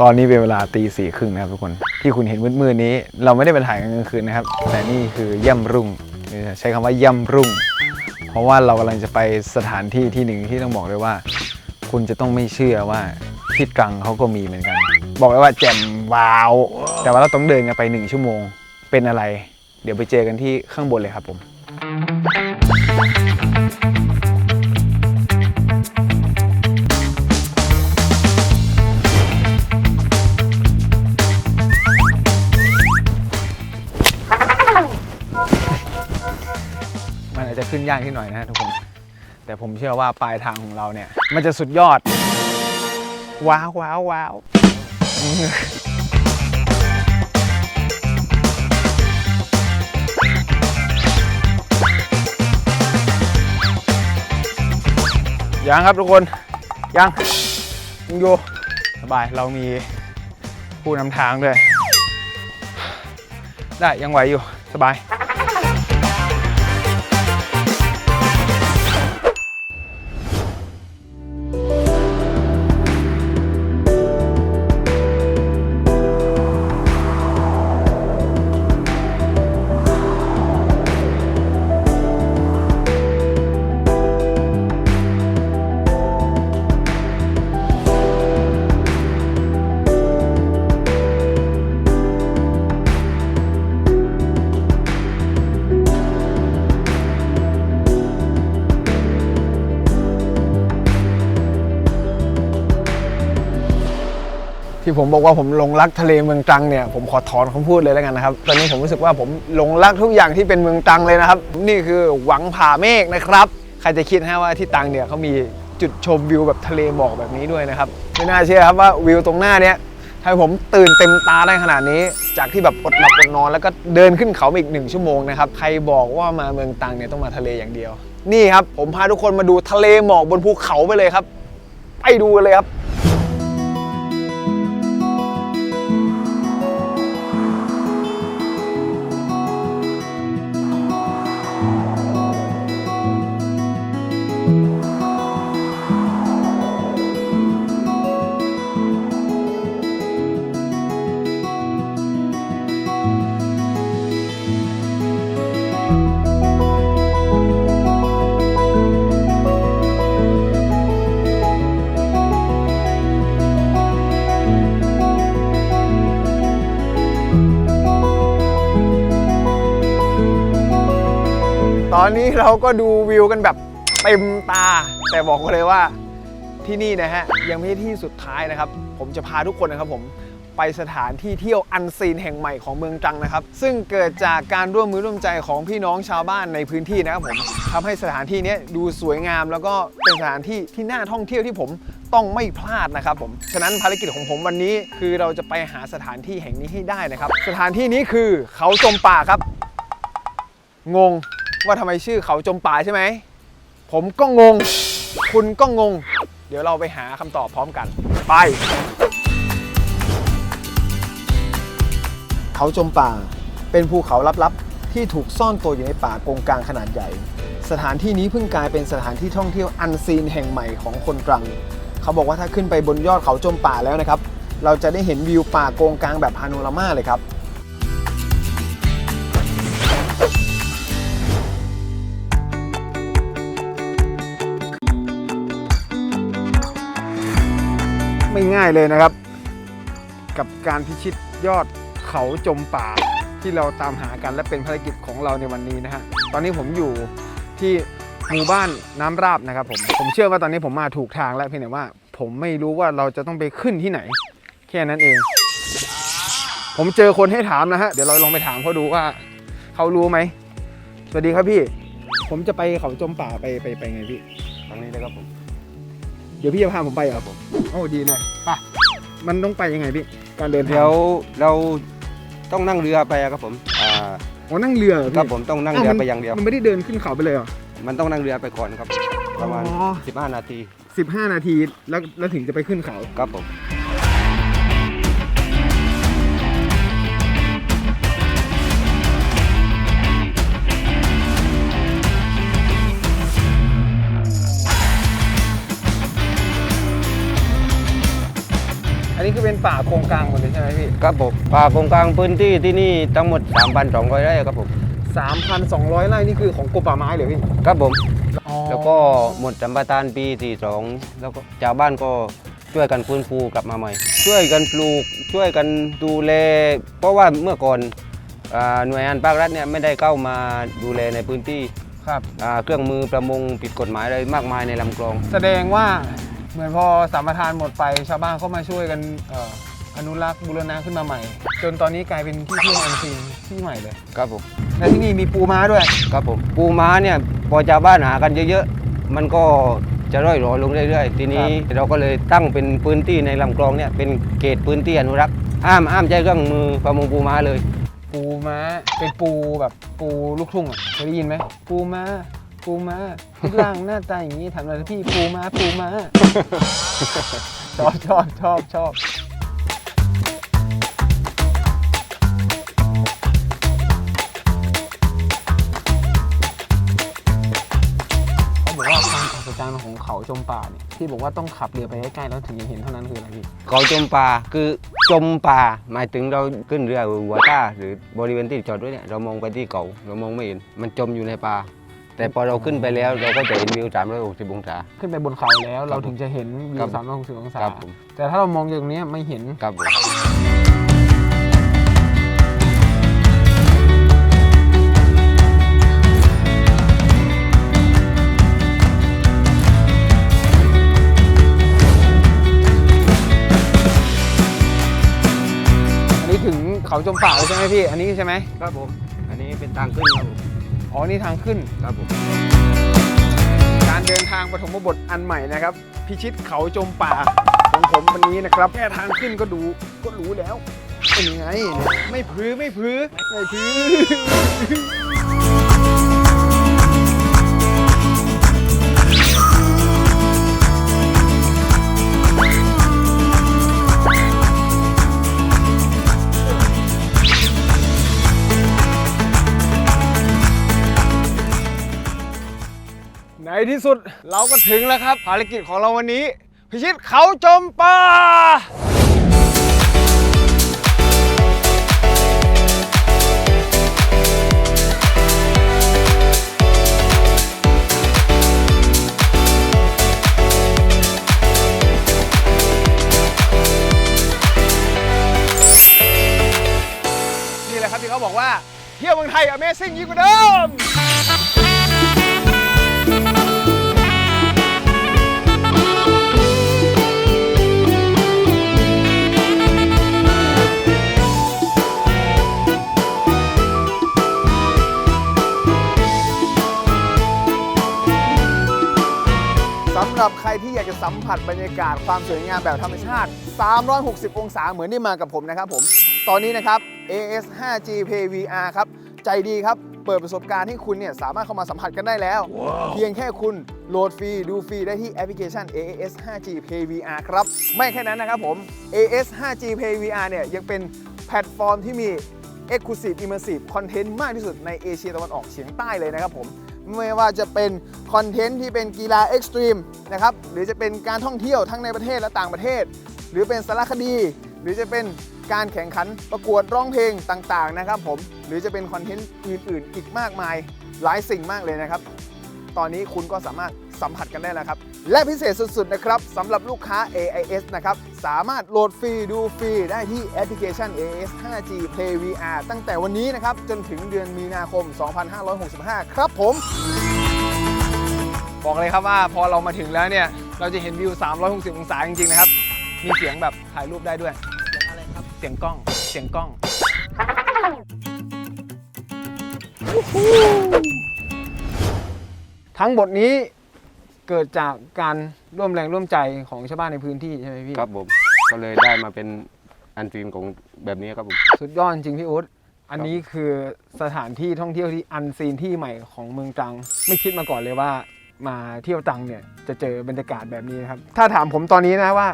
ตอนนี้เป็นเวลาตีสี่ครึ่งนะครับทุกคนที่คุณเห็นมืดๆนี้ เราไม่ได้ไปถ่ายกลางคืนนะครับ แต่นี่คือย่ำรุ่งใช้คำว่าย่ำรุ่ง เพราะว่าเรากำลังจะไปสถานที่ที่หนึ่งที่ต้องบอกเลยว่า คุณจะต้องไม่เชื่อว่าที่ตรังเขาก็มีเหมือนกัน บอกเลยว่าแจ่มว้าว แต่ว่าเราต้องเดินกันไปหนึ่งชั่วโมงเป็นอะไร เดี๋ยวไปเจอกันที่ข้างบนเลยครับผม นยากที่หน่อยนะฮะทุกคน แต่ผมเชื่อว่าปลายทางของเราเนี่ย มันจะสุดยอด ว้าวว้าวว้าวยังครับทุกคนยังยังอยู่สบายเรามีผู้นำทางด้วย ได้ยังไหวอยู่สบาย ที่ผมบอกว่าผมหลงรักทะเลเมืองตรังเนี่ยผมขอถอนคำพูดเลยแล้วกันนะครับ ตอนนี้ผมรู้สึกว่าผมหลงรักทุกอย่างที่เป็นเมืองตรังเลยนะครับ นี่คือหวังผาเมฆนะครับ ใครจะคิดฮะว่าที่ตรังเนี่ยเขามีจุดชมวิวแบบทะเลหมอกแบบนี้ด้วยนะครับไม่น่าเชื่อครับว่าวิวตรงหน้าเนี้ยทำให้ผมตื่นเต็มตาได้ขนาดนี้ จากที่แบบอดหลับอดนอน แล้วก็เดินขึ้นเขามาอีกหนึ่งชั่วโมงนะครับใครบอกว่ามาเมืองตรังเนี่ยต้องมาทะเลอย่างเดียว นี่ครับผมพาทุกคนมาดูทะเลหมอกบนภูเขาไปเลยครับ ไปดูกันเลยครับ อนนี้เราก็ดูวิวกันแบบเต็มตา แต่บอกเลยว่าที่นี่นะฮะ ยังไม่ใช่ที่สุดท้ายนะครับ ผมจะพาทุกคนนะครับผมไปสถานที่เที่ยวอันซีนแห่งใหม่ของเมืองตรังนะครับ ซึ่งเกิดจากการร่วมมือร่วมใจของพี่น้องชาวบ้านในพื้นที่นะครับผมทำให้สถานที่นี้ดูสวยงาม แล้วก็เป็นสถานที่ที่น่าท่องเที่ยวที่ผมต้องไม่พลาดนะครับผมฉะนั้นภารกิจของผมวันนี้คือเราจะไปหาสถานที่แห่งนี้ให้ได้นะครับ สถานที่นี้คือเขาจมป่าครับ งง ว่าทำไมชื่อเขาจมป่าใช่ไหม ผมก็งง คุณก็งง เดี๋ยวเราไปหาคำตอบพร้อมกัน ไป เขาจมป่า เป็นภูเขาลับๆ ที่ถูกซ่อนตัวอยู่ในป่าโกงกลางขนาดใหญ่ สถานที่นี้เพิ่งกลายเป็นสถานที่ท่องเที่ยวอันซีนแห่งใหม่ของคนตรัง เขาบอกว่าถ้าขึ้นไปบนยอดเขาจมป่าแล้วนะครับ เราจะได้เห็นวิวป่าโกงกลางแบบพาโนรามาเลยครับ ไม่ง่ายเลยนะครับ กับการพิชิตยอดเขาจมป่าที่เราตามหากันและเป็นภารกิจของเราในวันนี้นะฮะตอนนี้ผมอยู่ที่หมู่บ้านน้ำราบนะครับผมผมเชื่อว่าตอนนี้ผมมาถูกทางแล้วเพียงแต่ว่า ผมไม่รู้ว่าเราจะต้องไปขึ้นที่ไหน แค่นั้นเอง ผมเจอคนให้ถามนะฮะเดี๋ยวเราลองไปถามเขาดูว่าเขารู้ไหมสวัสดีครับพี่ ผมจะไปเขาจมป่าไปไปไปไงพี่ทางนี้เลยครับผม ดี๋ยวพี่จะพาผมไปเหรอผมโอ้ดีเลยไปมันต้องไปยังไงพี่การเดินทางเดี๋ยวเราต้องนั่งเรือไปอะครับผมอ่าโอ้นั่งเรือเหรอพี่ครับผมต้องนั่งเรือไปอย่างเดียว มันไม่ได้เดินขึ้นเขาไปเลยเหรอ มันต้องนั่งเรือไปก่อนครับ ประมาณ อ๋อ 15 นาที 15 นาทีแล้วแล้วถึงจะไปขึ้นเขา ครับผม คือเป็นป่าโกงกลางหมดเลยใช่ไหมพี่ครับผมป่าโกงกลางพื้นที่ที่นี่ทั้งหมด 3,200ไร่ครับผม3,200ไร่นี่คือของกรมป่าไม้เหรอพี่ครับผมอ๋อแล้วก็หมดสัมปทานปี 42 แล้วก็ชาวบ้านก็ช่วยกันฟื้นฟูกลับมาใหม่ ช่วยกันปลูกช่วยกันดูแล เพราะว่าเมื่อก่อนอ่าหน่วยงานภาครัฐเนี่ยไม่ได้เข้ามาดูแลในพื้นที่ครับอ่าเครื่องมือประมงผิดกฎหมายอะไรมากมายในลำคลอง แสดงว่า เหมือนพอสัมปทานหมดไปชาวบ้านเขามาช่วยกันเอ่ออนุรักษ์บูรณะขึ้นมาใหม่ จนตอนนี้กลายเป็นที่เที่ยวอันซีนที่ใหม่เลย ครับผม และที่นี่มีปูม้าด้วย ครับผม ปูม้าเนี่ยพอชาวบ้านหากันเยอะๆ มันก็จะร่อยหรอลงเรื่อยๆ ทีนี้เราก็เลยตั้งเป็นพื้นที่ในลำคลองเนี่ยเป็นเขตพื้นที่อนุรักษ์ห้ามห้ามใช้เครื่องมือประมงปูม้าเลย ปูม้าเป็นปูแบบปูลูกทุ่งอะเคยได้ยินไหมปูม้า ปูม้ารูปร่างหน้าตาอย่างนี้ถามหน่อยสิพี่ปูม้าปูม้า ชอบชอบชอบชอบเขาบอกว่าความอัศจรรย์ของเขาจมป่าเนี่ยที่บอกว่าต้องขับเรือไปใกล้ๆแล้วถึงจะเห็นเท่านั้นคืออะไรพี่ เขาจมป่าคือจมป่าหมายถึงเราขึ้นเรือหัวต้าหรือบริเวณที่จอดด้วยเนี่ยเรามองไปที่เขาเรามองไม่เห็นมันจมอยู่ในป่า แต่พอเราขึ้นไปแล้วเราก็จะเห็นวิว 360 องศา ขึ้นไปบนเขาแล้วเราถึงจะเห็นวิครัวบสามร้อยหกสิบองศา ครับผม แต่ถ้าเรามองจากตรงเนี้ยไม่เห็น ครับผมอันนี้ถึงเขาจมป่าเลยใช่ไหมพี่ อันนี้ใช่ไหม ครับผม อันนี้เป็นทางขึ้นครับผม อ๋อ นี่ทางขึ้น ครับผม การเดินทางปฐมบทอันใหม่นะครับ พิชิตเขาจมป่าของผมวันนี้นะครับ แค่ทางขึ้นก็ดูก็รู้แล้ว เป็นยังไงเนี่ยไม่พื้ไม่พื้ไม่พื้ใที่สุดเราก็ถึงแล้วครับ ภารกิจของเราวันนี้ พิชิตเขาจมป่านี่แหละครับที่เขาบอกว่าเที่ยวเมืองไทย Amazing ยิ่งกว่าเดิม หรับใครที่อยากจะสัมผัสบรรยากาศความสวยงามแบบธรรมชาติ 360 องศาเหมือนที่มากับผมนะครับผม ตอนนี้นะครับ AS 5G Pay VR ครับ ใจดีครับ เปิดประสบการณ์ให้คุณเนี่ยสามารถเข้ามาสัมผัสกันได้แล้วเพียงแค่คุณโหลดฟรีดูฟรีได้ที่แอปพลิเคชัน AS 5G Pay VR ครับ ไม่แค่นั้นนะครับผม AS 5G Pay VR เนี่ยยังเป็นแพลตฟอร์มที่มี Exclusive Immersive Content มากที่สุดในเอเชียตะวันออกเฉียงใต้เลยนะครับผม ไม่ว่าจะเป็นคอนเทนต์ที่เป็นกีฬาเอ็กซ์ตรีมนะครับหรือจะเป็นการท่องเที่ยวทั้งในประเทศและต่างประเทศ หรือเป็นสารคดี หรือจะเป็นการแข่งขันประกวดร้องเพลงต่างๆนะครับผมหรือจะเป็นคอนเทนต์อื่นๆ อีกมากมายหลายสิ่งมากเลยนะครับ ตอนนี้คุณก็สามารถ สัมผัสกันได้แล้วครับ และพิเศษสุดๆนะครับสำหรับลูกค้า AIS นะครับสามารถโหลดฟรีดูฟรีได้ที่แอปพลิเคชัน AIS 5G Play VR ตั้งแต่วันนี้นะครับจนถึงเดือนมีนาคม 2565 ครับผม บอกเลยครับว่าพอเรามาถึงแล้วเนี่ยเราจะเห็นวิว 360 องศาจริงๆนะครับ มีเสียงแบบถ่ายรูปได้ด้วย เสียงอะไรครับ เสียงกล้อง เสียงกล้อง ทั้งหมดนี้ เกิดจากการร่วมแรงร่วมใจของชาวบ้านในพื้นที่ใช่ไหมพี่ครับผมก็เลยได้มาเป็นอันซีนของแบบนี้ครับผม สุดยอดจริงพี่อุ๊ดอันนี้คือสถานที่ท่องเที่ยวที่อันซีนที่ใหม่ของเมืองตรัง ไม่คิดมาก่อนเลยว่ามาเที่ยวตรังเนี่ยจะเจอบรรยากาศแบบนี้นะครับ ถ้าถามผมตอนนี้นะว่า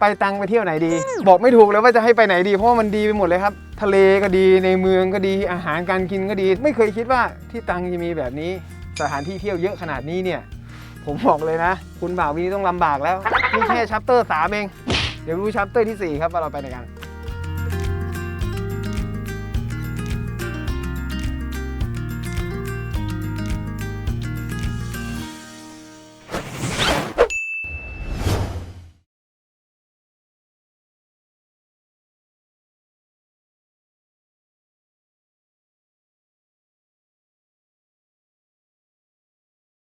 ไปตรังไปเที่ยวไหนดี บอกไม่ถูกเลยว่าจะให้ไปไหนดีเพราะว่ามันดีไปหมดเลยครับ ทะเลก็ดีในเมืองก็ดีอาหารการกินก็ดี ไม่เคยคิดว่าที่ตรังจะมีแบบนี้ สถานที่เที่ยวเยอะขนาดนี้เนี่ย ผมบอกเลยนะ คุณบ่าววีต้องลำบากแล้วนี่แค่ชัปเตอร์สามเอง เดี๋ยวรู้ชัปเตอร์ที่ 4 ครับว่าเราไปไหนกัน